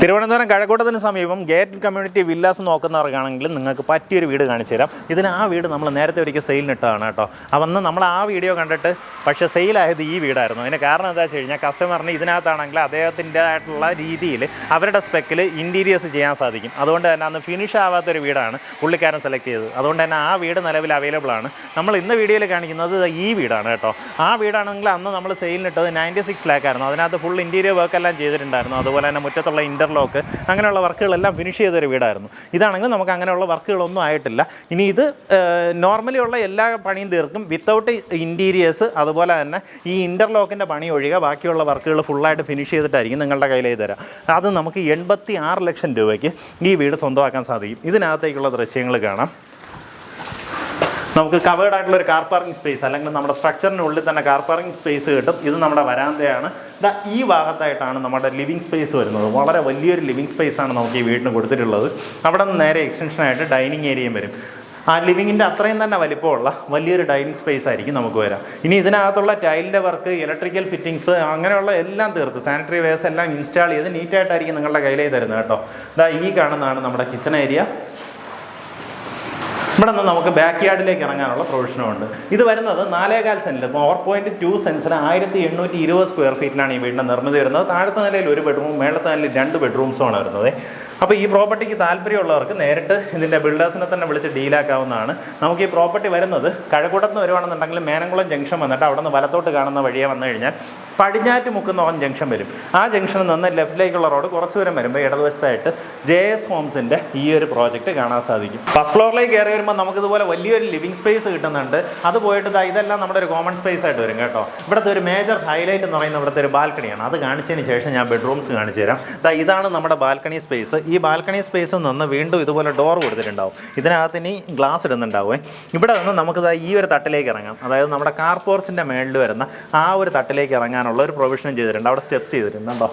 തിരുവനന്തപുരം കഴക്കൂട്ടത്തിന് സമീപം gate community villas നോക്കുന്നവർക്കാണെങ്കിൽ നിങ്ങൾക്ക് പറ്റിയൊരു വീട് കാണിച്ചു തരാം. ഇതിന് ആ വീട് നമ്മൾ നേരത്തെ ഒരിക്കൽ സെയിലിനിട്ടതാണ് കേട്ടോ. അപ്പം അന്ന് നമ്മൾ ആ വീഡിയോ കണ്ടിട്ട് പക്ഷേ സെയിലായത് ഈ വീടായിരുന്നു. അതിന് കാരണം എന്താ വെച്ച് കഴിഞ്ഞാൽ കസ്റ്റമറിന് ഇതിനകത്താണെങ്കിൽ അദ്ദേഹത്തിന്റെതായിട്ടുള്ള രീതിയിൽ അവരുടെ സ്പെക്കിൽ ഇന്റീരിയേഴ്സ് ചെയ്യാൻ സാധിക്കും. അതുകൊണ്ട് തന്നെ അന്ന് ഫിനിഷ് ആവാത്തൊരു വീടാണ് പുള്ളിക്കാരൻ സെലക്ട് ചെയ്തത്. അതുകൊണ്ട് തന്നെ ആ വീട് നിലവിൽ അവൈലബിൾ ആണ്. നമ്മൾ ഇന്ന് വീഡിയോയിൽ കാണിക്കുന്നത് ഈ വീടാണ് കേട്ടോ. ആ വീടാണെങ്കിൽ അന്ന് നമ്മൾ സെയിലിനിട്ടത് നയന്റി സിക്സ് ലാക്ക് ആയിരുന്നു. അതിനകത്ത് ഫുൾ ഇന്റീരിയർ വർക്ക് എല്ലാം ചെയ്തിട്ടുണ്ടായിരുന്നു. അതുപോലെ തന്നെ മുറ്റത്തുള്ള ഇന്റർലോക്ക് അങ്ങനെയുള്ള വർക്കുകളെല്ലാം ഫിനിഷ് ചെയ്തൊരു വീടായിരുന്നു. ഇതാണെങ്കിൽ നമുക്ക് അങ്ങനെയുള്ള വർക്കുകളൊന്നും ആയിട്ടില്ല. ഇനി ഇത് നോർമലി ഉള്ള എല്ലാ പണിയും തീർക്കും. വിത്തൗട്ട് ഇന്റീരിയേഴ്സ് അതുപോലെ തന്നെ ഈ ഇന്റർലോക്കിന്റെ പണി ഒഴികെ ബാക്കിയുള്ള വർക്കുകൾ ഫുള്ളായിട്ട് ഫിനിഷ് ചെയ്തിട്ടായിരിക്കും നിങ്ങളുടെ കയ്യിലേക്ക് തരാം. അത് നമുക്ക് എൺപത്തി ലക്ഷം രൂപയ്ക്ക് ഈ വീട് സ്വന്തമാക്കാൻ സാധിക്കും. ഇതിനകത്തേക്കുള്ള ദൃശ്യങ്ങൾ കാണാം. നമുക്ക് കവേർഡ് ആയിട്ടുള്ള ഒരു കാർ പാർക്കിംഗ് സ്പേസ് അല്ലെങ്കിൽ നമ്മുടെ സ്ട്രക്ചറിനുള്ളിൽ തന്നെ കാർ പാർക്കിംഗ് സ്പേസ് കിട്ടും. ഇത് നമ്മുടെ വരാന്തയാണ്. ദാ ഈ ഭാഗത്തായിട്ടാണ് നമ്മുടെ ലിവിങ് സ്പേസ് വരുന്നത്. വളരെ വലിയൊരു ലിവിങ് സ്പേസ് ആണ് നമുക്ക് ഈ വീടിന് കൊടുത്തിട്ടുള്ളത്. അവിടെ നിന്ന് നേരെ എക്സ്റ്റൻഷനായിട്ട് ഡൈനിങ് ഏരിയയും വരും. ആ ലിവിങ്ങിന്റെ അത്രയും തന്നെ വലിപ്പമുള്ള വലിയൊരു ഡൈനിങ് സ്പേസ് ആയിരിക്കും നമുക്ക് വരാം. ഇനി ഇതിനകത്തുള്ള ടൈലിന്റെ വർക്ക് ഇലക്ട്രിക്കൽ ഫിറ്റിങ്സ് അങ്ങനെയുള്ള എല്ലാം തീർത്ത്. സാനിറ്ററി വേസ് എല്ലാം ഇൻസ്റ്റാൾ ചെയ്ത് നീറ്റായിട്ടായിരിക്കും നിങ്ങളുടെ കയ്യിലേക്ക് തരുന്നത് കേട്ടോ. ഇതാ ഈ കാണുന്നതാണ് നമ്മുടെ കിച്ചൺ ഏരിയ ഇവിടെ നിന്ന് നമുക്ക് ബാക്ക് യാർഡിലേക്ക് ഇറങ്ങാനുള്ള പ്രൊവിഷനും ഉണ്ട് ഇത് വരുന്നത് നാലേകാൽ സെന്റിൽ ഫോർ പോയിന്റ് ടു സെൻസിന് ആയിരത്തി എണ്ണൂറ്റി ഇരുപത് സ്ക്വയർ ഫീറ്റിലാണ് ഈ വീടിന്റെ നിർമ്മിതി വരുന്നത്. താഴത്തെ നിലയിൽ ഒരു ബെഡ്റൂം മേളത്തെ നിലയിൽ രണ്ട് ബെഡ്റൂംസുമാണ് വരുന്നത്. അപ്പോൾ ഈ പ്രോപ്പർട്ടിക്ക് താല്പര്യമുള്ളവർക്ക് നേരിട്ട് ഇതിന്റെ ബിൽഡേഴ്സിനെ തന്നെ വിളിച്ച് ഡീലാക്കാവുന്നതാണ് നമുക്ക് ഈ പ്രോപ്പർട്ടി വരുന്നത് കഴക്കൂട്ടത്ത് നിന്ന് വരുവാണെന്നുണ്ടെങ്കിൽ മേനംകുളം ജംഗ്ഷൻ വന്നിട്ട് അവിടെ നിന്ന് വലത്തോട്ട് കാണുന്ന വഴിയെ വന്നു കഴിഞ്ഞാൽ പടിഞ്ഞാറ്റ് മുക്കുന്നോളം ജംഗ്ഷൻ വരും. ആ ജംഗ്ഷനിൽ നിന്ന് ലെഫ്റ്റിലേക്കുള്ള റോഡ് കുറച്ച് ദൂരം വരുമ്പോൾ ഇടതുവശത്തായിട്ട് ജെ എസ് ഹോംസിന്റെ ഈ ഒരു പ്രോജക്റ്റ് കാണാൻ സാധിക്കും. ഫസ്റ്റ് ഫ്ലോറിലേക്ക് കയറി വരുമ്പോൾ നമുക്കിതുപോലെ വലിയൊരു ലിവിംഗ് സ്പേസ് കിട്ടുന്നുണ്ട്. അത് പോയിട്ട് ദാ ഇതെല്ലാം നമ്മുടെ ഒരു കോമൺ സ്പേസ് ആയിട്ട് വരും കേട്ടോ. ഇവിടുത്തെ ഒരു മേജർ ഹൈലൈറ്റ് എന്ന് പറയുന്നത് ഇവിടുത്തെ ഒരു ബാൽക്കണിയാണ് അത് കാണിച്ചതിന് ശേഷം ഞാൻ ബെഡ്റൂംസ് കാണിച്ചു തരാം. ദാ ഇതാണ് നമ്മുടെ ബാൽക്കണി സ്പേസ് ഈ ബാൽക്കണി സ്പേസിൽ നിന്ന് വീണ്ടും ഇതുപോലെ ഡോർ കൊടുത്തിട്ടുണ്ടാവും. ഇതിനകത്ത് ഇനി ഗ്ലാസ് ഇടുന്നുണ്ടാവുമേ ഇവിടെ നിന്ന് നമുക്ക് ദാ ഈ ഒരു തട്ടിലേക്ക് ഇറങ്ങാം. അതായത് നമ്മുടെ കാർ മേളിൽ വരുന്ന ആ ഒരു തട്ടിലേക്ക് ഇറങ്ങാനുള്ള ഒരു പ്രൊവിഷനും ചെയ്തിട്ടുണ്ട്. അവിടെ സ്റ്റെപ്സ് ചെയ്തിട്ടുണ്ട്. കേട്ടോ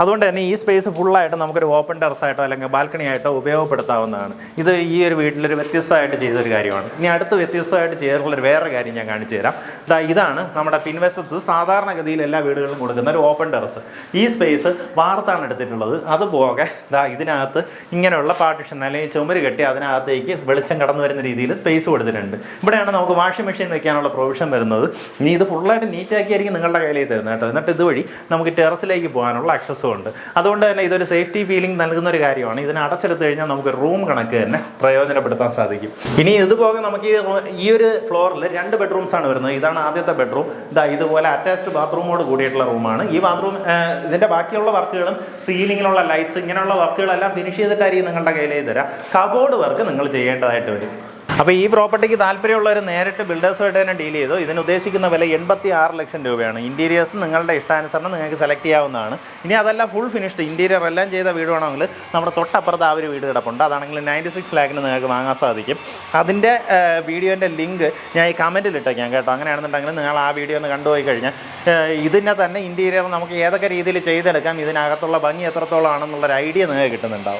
അതുകൊണ്ട് തന്നെ ഈ സ്പേസ് ഫുള്ളായിട്ട് നമുക്കൊരു ഓപ്പൺ ടെറസായിട്ടോ അല്ലെങ്കിൽ ബാൽക്കണി ആയിട്ടോ ഉപയോഗപ്പെടുത്താവുന്നതാണ്. ഇത് ഈ ഒരു വീട്ടിലൊരു വ്യത്യസ്തമായിട്ട് ചെയ്തൊരു കാര്യമാണ്. ഇനി അടുത്ത് വ്യത്യസ്തമായിട്ട് ചെയ്തിട്ടുള്ളൊരു വേറെ കാര്യം ഞാൻ കാണിച്ചു തരാം. ഇതാ ഇതാണ് നമ്മുടെ പിൻവശത്ത് സാധാരണഗതിയിൽ എല്ലാ വീടുകളിലും കൊടുക്കുന്ന ഒരു ഓപ്പൺ ടെറസ് ഈ സ്പേസ് വാർത്താണ് എടുത്തിട്ടുള്ളത് അതുപോലെ ഇതാ ഇതിനകത്ത് ഇങ്ങനെയുള്ള പാർട്ടിഷൻ അല്ലെങ്കിൽ ചുമര് കെട്ടി അതിനകത്തേക്ക് വെളിച്ചം കടന്നു വരുന്ന രീതിയിൽ സ്പേസ് കൊടുത്തിട്ടുണ്ട്. ഇവിടെയാണ് നമുക്ക് വാഷിംഗ് മെഷീൻ വെക്കാനുള്ള പ്രൊവിഷൻ വരുന്നത്. ഇനി ഇത് ഫുള്ളായിട്ട് നീറ്റാക്കിയായിരിക്കും നിങ്ങളുടെ കയ്യിലേക്ക് തരുന്നത് കേട്ടോ. എന്നിട്ട് ഇതുവഴി നമുക്ക് ടെറസിലേക്ക് പോകാനുള്ള ആക്സസും ഉണ്ട്. അതുകൊണ്ട് തന്നെ ഇതൊരു സേഫ്റ്റി ഫീലിംഗ് നൽകുന്ന ഒരു കാര്യമാണ്. ഇതിനെ അടച്ചെടുത്ത് കഴിഞ്ഞാൽ നമുക്ക് റൂം കണക്ക് തന്നെ പ്രയോജനപ്പെടുത്താൻ സാധിക്കും. ഇനി ഇതുപോലെ നമുക്ക് ഈ ഈ ഒരു ഫ്ലോറിൽ രണ്ട് ബെഡ്റൂംസ് ആണ് വരുന്നത്. ഇതാണ് ആദ്യത്തെ ബെഡ്റൂം ഇതാ ഇതുപോലെ അറ്റാച്ച്ഡ് ബാത്റൂമോട് കൂടിയിട്ടുള്ള റൂമാണ് ഈ ബാത്റൂം ഇതിന്റെ ബാക്കിയുള്ള വർക്കുകളും സീലിങ്ങിലുള്ള ലൈറ്റ്സ് ഇങ്ങനെയുള്ള വർക്കുകളെല്ലാം ഫിനിഷ് ചെയ്തിട്ടായിരിക്കും നിങ്ങളുടെ കയ്യിലേക്ക് തരാം. കബോർഡ് വർക്ക് നിങ്ങൾ ചെയ്യേണ്ടതായിട്ട് വരും. അപ്പോൾ ഈ പ്രോപ്പർട്ടിക്ക് താല്പര്യമുള്ളവർ നേരിട്ട് ബിൽഡേഴ്സുമായിട്ട് തന്നെ ഡീൽ ചെയ്തു. ഇതിന് ഉദ്ദേശിക്കുന്ന വില എൺപത്തി ആറ് ലക്ഷം രൂപയാണ്. ഇന്റീരിയേഴ്സ് നിങ്ങളുടെ ഇഷ്ടാനുസരണം നിങ്ങൾക്ക് സെലക്ട് ചെയ്യാവുന്നതാണ്. ഇനി അതല്ല ഫുൾ ഫിനിഷ്ഡ്. ഇന്റീരിയർ എല്ലാം ചെയ്ത വീട് വേണമെങ്കിൽ നമ്മുടെ തൊട്ടപ്പുറത്ത് ആ ഒരു വീട് കിടപ്പുണ്ട്. അതാണെങ്കിൽ നയന്റി സിക്സ് ലാക്കിന് നിങ്ങൾക്ക് വാങ്ങാൻ സാധിക്കും. അതിന്റെ വീഡിയോന്റെ ലിങ്ക് ഞാൻ ഈ കമന്റിൽ ഇട്ടേക്കാം കേട്ടോ. അങ്ങനെയാണെന്നുണ്ടെങ്കിൽ നിങ്ങൾ ആ വീഡിയോ ഒന്ന് കണ്ടുപോയി കഴിഞ്ഞാൽ ഇതിനെ തന്നെ ഇന്റീരിയർ നമുക്ക് ഏതൊക്കെ രീതിയിൽ ചെയ്തെടുക്കാം ഇതിനകത്തുള്ള ഭംഗി എത്രത്തോളം ആണെന്നുള്ളൊരു ഐഡിയ നിങ്ങൾക്ക് കിട്ടുന്നുണ്ടാവും.